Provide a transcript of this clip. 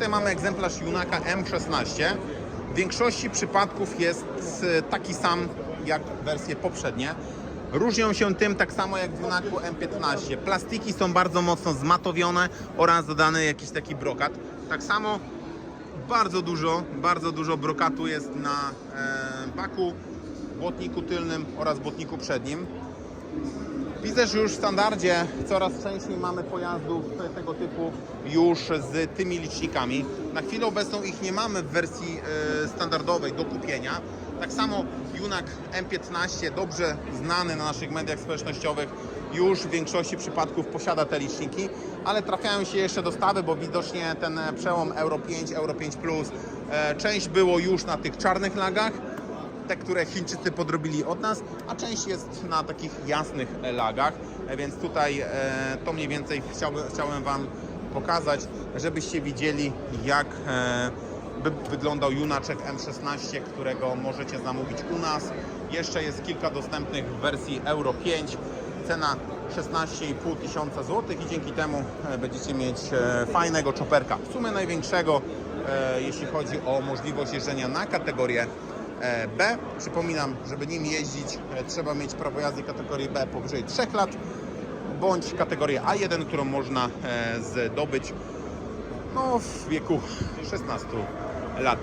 Tutaj mamy egzemplarz Junaka M16. W większości przypadków jest taki sam jak wersje poprzednie. Różnią się tym tak samo jak w Junaku M15. Plastiki są bardzo mocno zmatowione oraz dodany jakiś taki brokat. Tak samo bardzo dużo, bardzo dużo brokatu jest na e, baku, błotniku tylnym oraz błotniku przednim. Widzę, że już w standardzie coraz częściej mamy pojazdów tego typu już z tymi licznikami. Na chwilę obecną ich nie mamy w wersji e, standardowej do kupienia. Tak samo Junak M15, dobrze znany na naszych mediach społecznościowych, już w większości przypadków posiada te liczniki, ale trafiają się jeszcze dostawy, bo widocznie ten przełom Euro 5, Euro 5 Plus, e, część było już na tych czarnych lagach, te, które Chińczycy podrobili od nas, a część jest na takich jasnych lagach, e, więc tutaj e, to mniej więcej chciałbym, chciałem Wam pokazać, żebyście widzieli jak e, by wyglądał Junaczek M16, którego możecie zamówić u nas. Jeszcze jest kilka dostępnych w wersji Euro 5, cena 16,5 tysiąca złotych i dzięki temu będziecie mieć fajnego czoperka, w sumie największego, jeśli chodzi o możliwość jeżdżenia na kategorię B. Przypominam, żeby nim jeździć e, trzeba mieć prawo jazdy kategorii B powyżej 3 lat bądź kategorię A1, którą można e, zdobyć no, w wieku 16 lat.